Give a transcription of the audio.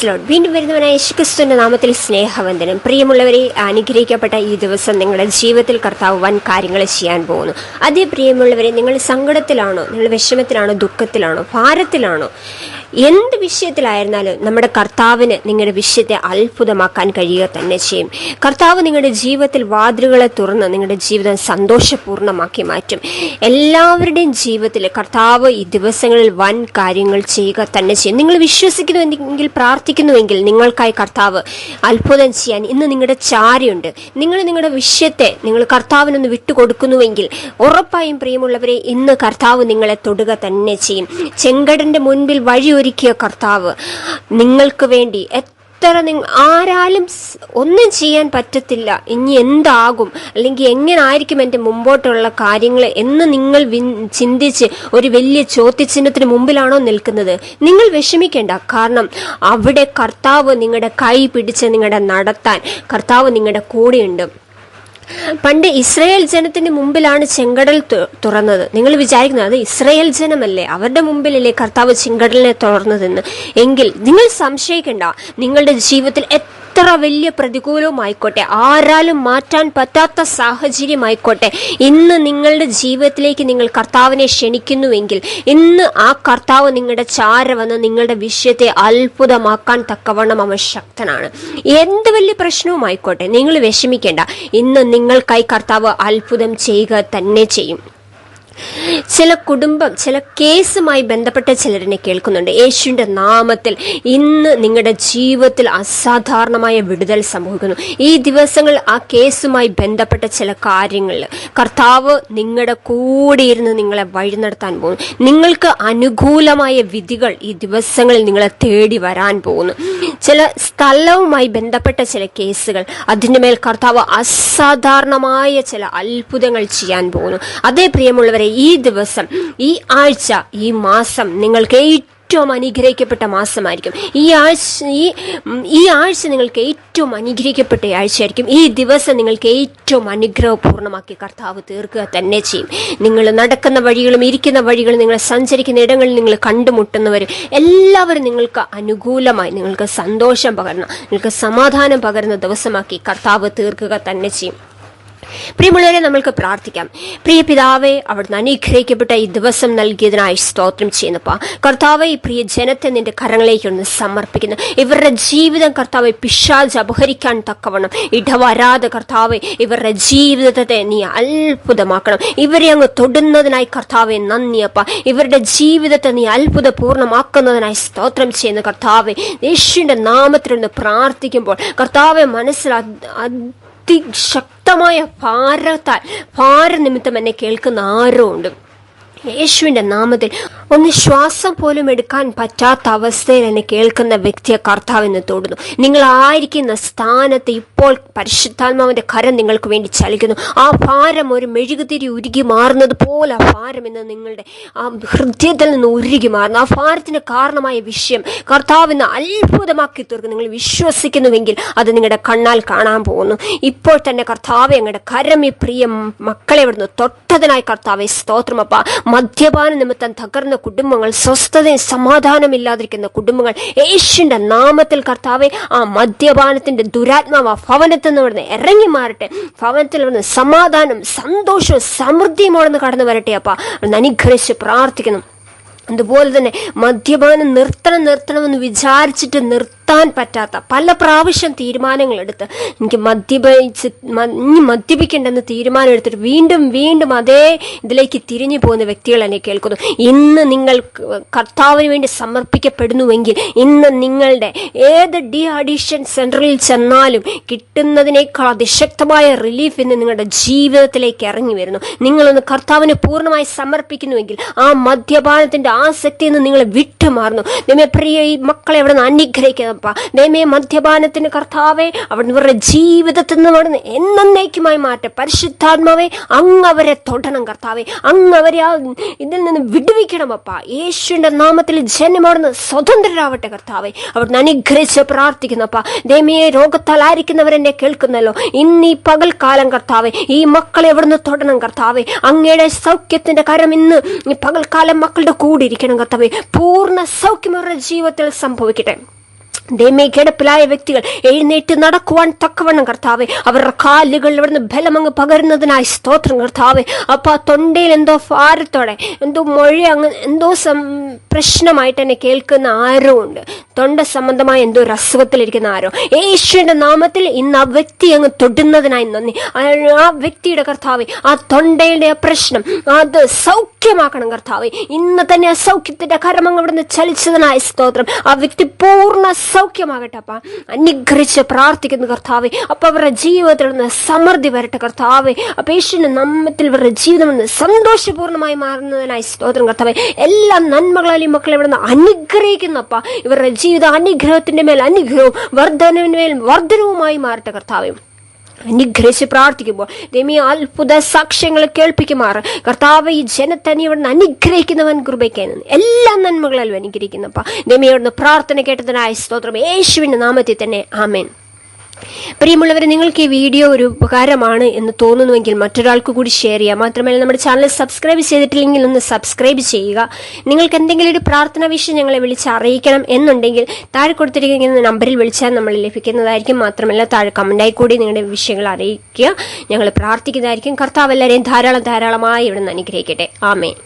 Price load വീണ്ടും വരുന്നവനായ യേശുക്രിസ്തുവിന്റെ നാമത്തിൽ സ്നേഹവന്ദനം. പ്രിയമുള്ളവരെ അനുഗ്രഹിക്കപ്പെട്ട ഈ ദിവസം നിങ്ങളുടെ ജീവിതത്തിൽ കർത്താവ് വൻ കാര്യങ്ങൾ ചെയ്യാൻ പോകുന്നു. അതേ പ്രിയമുള്ളവരെ നിങ്ങൾ സങ്കടത്തിലാണോ? നിങ്ങൾ വിഷമത്തിലാണോ? ദുഃഖത്തിലാണോ? ഭാരത്തിലാണോ? എന്ത് വിഷയത്തിലായിരുന്നാലും നമ്മുടെ കർത്താവിന് നിങ്ങളുടെ വിഷയത്തെ അത്ഭുതമാക്കാൻ കഴിയുക തന്നെ ചെയ്യും. കർത്താവ് നിങ്ങളുടെ ജീവിതത്തിൽ വാതിലുകളെ തുറന്ന് നിങ്ങളുടെ ജീവിതം സന്തോഷപൂർണമാക്കി മാറ്റും. എല്ലാവരുടെയും ജീവിതത്തിൽ കർത്താവ് ഈ ദിവസങ്ങളിൽ വൻ കാര്യങ്ങൾ ചെയ്യുക തന്നെ ചെയ്യും. നിങ്ങൾ വിശ്വസിക്കുന്നുവെങ്കിൽ പ്രാർത്ഥിക്കുന്നുവെങ്കിൽ നിങ്ങൾക്കായി കർത്താവ് അത്ഭുതം ചെയ്യാൻ ഇന്ന് നിങ്ങളുടെ ചാരയുണ്ട്. നിങ്ങൾ നിങ്ങളുടെ വിഷയത്തെ നിങ്ങൾ കർത്താവിനൊന്ന് വിട്ടുകൊടുക്കുന്നുവെങ്കിൽ ഉറപ്പായും പ്രിയമുള്ളവരെ ഇന്ന് കർത്താവ് നിങ്ങളെ തൊടുക തന്നെ ചെയ്യും. ചെങ്കടന്റെ മുൻപിൽ വഴിയൊരുക്കിയ കർത്താവ് നിങ്ങൾക്ക് വേണ്ടി എത്ര നിങ്ങൾ ആരാലും ഒന്നും ചെയ്യാൻ പറ്റത്തില്ല. ഇനി എന്താകും? അല്ലെങ്കിൽ എങ്ങനെ ആയിരിക്കും എന്റെ മുമ്പോട്ടുള്ള കാര്യങ്ങൾ എന്ന് നിങ്ങൾ ചിന്തിച്ച് ഒരു വലിയ ചോദ്യചിഹ്നത്തിന് മുമ്പിലാണോ നിൽക്കുന്നത്? നിങ്ങൾ വിഷമിക്കേണ്ട. കാരണം അവിടെ കർത്താവ് നിങ്ങളുടെ കൈ പിടിച്ച് നിങ്ങളുടെ നടത്താൻ കർത്താവ് നിങ്ങളുടെ കൂടെയുണ്ട്. പണ്ട് ഇസ്രയേൽ ജനത്തിന് മുമ്പിലാണ് ചെങ്കടൽ തുറന്നത്. നിങ്ങൾ വിചാരിക്കുന്നത് അത് ഇസ്രയേൽ ജനമല്ലേ? അവരുടെ മുമ്പിലല്ലേ കർത്താവ് ചെങ്കടലിനെ തുറന്നതെന്ന്. എങ്കിൽ നിങ്ങൾ സംശയിക്കണ്ട. നിങ്ങളുടെ ജീവിതത്തിൽ വലിയ പ്രതികൂലവുമായിക്കോട്ടെ ആരാലും മാറ്റാൻ പറ്റാത്ത സാഹചര്യമായിക്കോട്ടെ ഇന്ന് നിങ്ങളുടെ ജീവിതത്തിലേക്ക് നിങ്ങൾ കർത്താവിനെ ക്ഷണിക്കുന്നുവെങ്കിൽ ഇന്ന് ആ കർത്താവ് നിങ്ങളുടെ ചാര വന്ന് നിങ്ങളുടെ വിഷയത്തെ അത്ഭുതമാക്കാൻ തക്കവണ്ണം അവൻ ശക്തനാണ്. എന്ത് വലിയ പ്രശ്നവുമായിക്കോട്ടെ നിങ്ങൾ വിഷമിക്കേണ്ട. ഇന്ന് നിങ്ങൾക്കായി കർത്താവ് അത്ഭുതം ചെയ്യുക തന്നെ ചെയ്യും. ചില കുടുംബം ചില കേസുമായി ബന്ധപ്പെട്ട ചിലരിനെ കേൾക്കുന്നുണ്ട്. യേശുവിന്റെ നാമത്തിൽ ഇന്ന് നിങ്ങളുടെ ജീവിതത്തിൽ അസാധാരണമായ വിടുതൽ സംഭവിക്കുന്നു. ഈ ദിവസങ്ങൾ ആ കേസുമായി ബന്ധപ്പെട്ട ചില കാര്യങ്ങൾ കർത്താവ് നിങ്ങളുടെ കൂടെ ഇരുന്ന് നിങ്ങളെ വഴി നടത്താൻ പോകുന്നു. നിങ്ങൾക്ക് അനുകൂലമായ വിധികൾ ഈ ദിവസങ്ങളിൽ നിങ്ങളെ തേടി വരാൻ പോകുന്നു. ചില സ്ഥലവുമായി ബന്ധപ്പെട്ട ചില കേസുകൾ. അതിന്റെ മേൽ കർത്താവ് അസാധാരണമായ ചില അത്ഭുതങ്ങൾ ചെയ്യാൻ പോകുന്നു. അതേ പ്രിയമുള്ളവരെ ഈ ദിവസം ഈ ആഴ്ച ഈ മാസം നിങ്ങൾക്ക് ഏറ്റവും അനുഗ്രഹിക്കപ്പെട്ട മാസമായിരിക്കും. ഈ ആഴ്ച ഈ ഈ ആഴ്ച നിങ്ങൾക്ക് ഏറ്റവും അനുഗ്രഹിക്കപ്പെട്ട ആഴ്ചയായിരിക്കും. ഈ ദിവസം നിങ്ങൾക്ക് ഏറ്റവും അനുഗ്രഹപൂർണമാക്കി കർത്താവ് തീർക്കുക തന്നെ ചെയ്യും. നിങ്ങൾ നടക്കുന്ന വഴികളും ഇരിക്കുന്ന വഴികളും നിങ്ങൾ സഞ്ചരിക്കുന്ന ഇടങ്ങളിൽ നിങ്ങൾ കണ്ടുമുട്ടുന്നവരും എല്ലാവരും നിങ്ങൾക്ക് അനുകൂലമായി നിങ്ങൾക്ക് സന്തോഷം പകർന്ന നിങ്ങൾക്ക് സമാധാനം പകരുന്ന ദിവസമാക്കി കർത്താവ് തീർക്കുക തന്നെ ചെയ്യും. പ്രിയമുള്ളവരെ നമ്മൾക്ക് പ്രാർത്ഥിക്കാം. പ്രിയ പിതാവെ അവിടുന്ന് അനുഗ്രഹിക്കപ്പെട്ട ഈ ദിവസം നൽകിയതിനായി സ്തോത്രം ചെയ്യുന്നപ്പ. കർത്താവ് ഈ പ്രിയ ജനത്തെ നിന്റെ കരങ്ങളിലേക്ക് ഒന്ന് സമർപ്പിക്കുന്നു. ഇവരുടെ ജീവിതം കർത്താവ് പിശാജ് അപഹരിക്കാൻ തക്കവണ്ണം ഇടവരാതെ കർത്താവ് ഇവരുടെ ജീവിതത്തെ നീ അത്ഭുതമാക്കണം. ഇവരെ അങ്ങ് തൊടുന്നതിനായി കർത്താവെ നന്ദിയപ്പ. ഇവരുടെ ജീവിതത്തെ നീ അത്ഭുതപൂർണമാക്കുന്നതിനായി സ്തോത്രം ചെയ്യുന്ന കർത്താവെ യേശുവിന്റെ നാമത്തിലൊന്ന് പ്രാർത്ഥിക്കുമ്പോൾ കർത്താവെ മനസ്സിൽ അതിശക്തമായ ഭാരത്താൽ ഭാരനിമിത്തം എന്നെ കേൾക്കുന്ന ആരോ ഉണ്ട് യേശുവിന്റെ നാമത്തിൽ ഒന്ന് ശ്വാസം പോലും എടുക്കാൻ പറ്റാത്ത അവസ്ഥയിൽ എന്നെ കേൾക്കുന്ന വ്യക്തിയെ കർത്താവെന്ന് തോന്നുന്നു നിങ്ങൾ ആയിരിക്കുന്ന സ്ഥാനത്ത് ഇപ്പോൾ പരിശുദ്ധാത്മാവിന്റെ കരം നിങ്ങൾക്ക് വേണ്ടി ചലിക്കുന്നു. ആ ഭാരം ഒരു മെഴുകുതിരി ഉരുകി മാറുന്നത് പോലെ ആ ഭാരം എന്ന് നിങ്ങളുടെ ആ ഹൃദയത്തിൽ നിന്ന് ഉരുകി മാറുന്നു. ആ ഭാരത്തിന് കാരണമായ വിഷയം കർത്താവിന് അത്ഭുതമാക്കി തീർക്കും നിങ്ങൾ വിശ്വസിക്കുന്നുവെങ്കിൽ അത് നിങ്ങളുടെ കണ്ണാൽ കാണാൻ പോകുന്നു. ഇപ്പോൾ തന്നെ കർത്താവെ ഞങ്ങളുടെ കരം ഈ പ്രിയ മക്കളെ ഇവിടുന്ന് തൊട്ടതിനായി കർത്താവെ സ്തോത്രമപ്പ മദ്യപാന നിമിത്തം തകർന്ന കുടുംബങ്ങൾ സ്വസ്ഥതയും സമാധാനമില്ലാതിരിക്കുന്ന കുടുംബങ്ങൾ യേശുവിന്റെ നാമത്തിൽ കർത്താവെ ആ മദ്യപാനത്തിന്റെ ദുരാത്മാവ് ആ ഭവനത്തിൽ നിന്ന് ഇവിടുന്ന് ഇറങ്ങി മാറട്ടെ. ഭവനത്തിൽ ഇവിടുന്ന് സമാധാനം സന്തോഷവും സമൃദ്ധിയും അവിടുന്ന് കടന്നു വരട്ടെ അപ്പ. അനുഗ്രഹിച്ച് പ്രാർത്ഥിക്കുന്നു അതുപോലെ തന്നെ മദ്യപാനം നിർത്തണം നിർത്തണമെന്ന് വിചാരിച്ചിട്ട് നിർത്താൻ പറ്റാത്ത പല പ്രാവശ്യം തീരുമാനങ്ങൾ എടുത്ത് എനിക്ക് മദ്യപിച്ച് ഇനി മദ്യപിക്കേണ്ടെന്ന് തീരുമാനം എടുത്തിട്ട് വീണ്ടും വീണ്ടും അതേ ഇതിലേക്ക് തിരിഞ്ഞു പോകുന്ന വ്യക്തികൾ എന്നെ കേൾക്കുന്നു. ഇന്ന് നിങ്ങൾ കർത്താവിന് വേണ്ടി സമർപ്പിക്കപ്പെടുന്നുവെങ്കിൽ ഇന്ന് നിങ്ങളുടെ ഏത് ഡി അഡിഷൻ സെന്ററിൽ ചെന്നാലും കിട്ടുന്നതിനേക്കാൾ അതിശക്തമായ റിലീഫ് ഇന്ന് നിങ്ങളുടെ ജീവിതത്തിലേക്ക് ഇറങ്ങി വരുന്നു. നിങ്ങളൊന്ന് കർത്താവിന് പൂർണമായി സമർപ്പിക്കുന്നുവെങ്കിൽ ആ മദ്യപാനത്തിന്റെ ആസക്തിയിൽ നിന്ന് നിങ്ങളെ വിട്ടുമാറുന്നു. ദൈവമേ പ്രിയ ഈ മക്കളെ അവിടെ നിന്ന് അനുഗ്രഹിക്കുന്നപ്പ ദൈവമേ മദ്യപാനത്തിന് കർത്താവേ അവിടുന്ന് ഇവരുടെ ജീവിതത്തിൽ നിന്ന് അവിടെ നിന്ന് എന്നേക്കുമായി മാറ്റം. പരിശുദ്ധാത്മാവെ അങ്ങ് അവരെ തൊടണം കർത്താവെ. അങ്ങ് അവരെ ആ ഇതിൽ നിന്ന് വിടുവിക്കണം അപ്പ. യേശുവിന്റെ നാമത്തിൽ ജനം അവിടുന്ന് സ്വതന്ത്രരാവട്ടെ കർത്താവെ. അവിടുന്ന് അനുഗ്രഹിച്ച് പ്രാർത്ഥിക്കുന്നപ്പ ദൈവമേ രോഗത്താൽ ആയിരിക്കുന്നവരെന്നെ കേൾക്കുന്നല്ലോ. ഇന്ന് ഈ പകൽക്കാലം കർത്താവെ ഈ മക്കളെ എവിടുന്ന് തൊടണം കർത്താവെ. അങ്ങയുടെ സൗഖ്യത്തിന്റെ കരം ഇന്ന് ഈ പകൽക്കാലം മക്കളുടെ കൂടി ഇരിക്കണം കർത്താവെ. പൂർണ സൗഖ്യം അവരുടെ ജീവിതത്തിൽ സംഭവിക്കട്ടെ. ദൈവമേ കിടപ്പിലായ വ്യക്തികൾ എഴുന്നേറ്റ് നടക്കുവാൻ തക്കവണ്ണം കർത്താവെ അവരുടെ കാലുകൾ ഇവിടുന്ന് ബലമങ്ങ് പകരുന്നതിനായി സ്തോത്രം കർത്താവെ. അപ്പൊ ആ തൊണ്ടയിൽ എന്തോ ഭാരത്തോടെ എന്തോ മൊഴ അങ്ങ് എന്തോ പ്രശ്നമായിട്ട് എന്നെ കേൾക്കുന്ന ആരോ ഉണ്ട് തൊണ്ട സംബന്ധമായ എന്തോ ഒരു അസുഖത്തിലിരിക്കുന്ന ആരോ. യേശുവിന്റെ നാമത്തിൽ ഇന്ന് ആ വ്യക്തി അങ്ങ് തൊടുന്നതിനായി നന്ദി. ആ- വ്യക്തിയുടെ കർത്താവെ ആ തൊണ്ടയുടെ പ്രശ്നം അത് സൗഖ്യമാക്കണം കർത്താവ്. ഇന്ന് തന്നെ ആ സൗഖ്യത്തിന്റെ കരമങ്ങ് ഇവിടുന്ന് ചലിച്ചതിനായ സ്തോത്രം. ആ വ്യക്തി പൂർണ സൗഖ്യമാകട്ടെ അപ്പ. അനുഗ്രഹിച്ച് പ്രാർത്ഥിക്കുന്നു കർത്താവ്. അപ്പൊ അവരുടെ ജീവിതത്തിൽ നിന്ന് സമൃദ്ധി വരട്ടെ കർത്താവ്. യേശുവിന്റെ നമ്മത്തിൽ ഇവരുടെ ജീവിതം നിന്ന് സന്തോഷപൂർണമായി മാറുന്നതിനായി സ്തോത്രം കർത്താവ്. എല്ലാ നന്മകളാലും മക്കളെ ഇവിടുന്ന് അനുഗ്രഹിക്കുന്നപ്പ ഇവരുടെ ജീവിത അനുഗ്രഹത്തിന്റെ മേൽ അനുഗ്രഹവും വർധനവിന് മേൽ വർധനവുമായി മാറട്ടെ കർത്താവെ. അനുഗ്രഹിച്ച് പ്രാർത്ഥിക്കുമ്പോൾ ദൈവമേ അത്ഭുത സാക്ഷ്യങ്ങൾ കേൾപ്പിക്കുമാറ്. കർത്താവ് ഈ ജനത്തെ നീ ഇവിടുന്ന് അനുഗ്രഹിക്കുന്നവൻ കൃപയ്ക്കായിരുന്നു എല്ലാ നന്മകളും അനുഗ്രഹിക്കുന്നപ്പ. ദൈവമേ ഇവിടുന്ന് പ്രാർത്ഥന കേട്ടതിനായ സ്തോത്രം. യേശുവിന്റെ നാമത്തിൽ തന്നെ. ആമേൻ. പ്രിയമുള്ളവരെ നിങ്ങൾക്ക് ഈ വീഡിയോ ഒരു ഉപകാരമാണ് എന്ന് തോന്നുന്നുവെങ്കിൽ മറ്റൊരാൾക്ക് കൂടി ഷെയർ ചെയ്യുക മാത്രമല്ല നമ്മുടെ ചാനൽ സബ്സ്ക്രൈബ് ചെയ്തിട്ടില്ലെങ്കിൽ ഒന്ന് സബ്സ്ക്രൈബ് ചെയ്യുക. നിങ്ങൾക്ക് എന്തെങ്കിലും ഒരു പ്രാർത്ഥന വിഷയം ഞങ്ങളെ വിളിച്ച് അറിയിക്കണം എന്നുണ്ടെങ്കിൽ താഴെ കൊടുത്തിരിക്കുന്ന നമ്പറിൽ വിളിച്ചാൽ നമ്മൾ ലഭിക്കുന്നതായിരിക്കും. മാത്രമല്ല താഴെ കമന്റായി കൂടി നിങ്ങളുടെ വിഷയങ്ങൾ അറിയിക്കുക. ഞങ്ങൾ പ്രാർത്ഥിക്കുന്നതായിരിക്കും. കർത്താവ് എല്ലാവരെയും ധാരാളം ധാരാളമായി ഇവിടെ നിന്ന് അനുഗ്രഹിക്കട്ടെ. ആമേ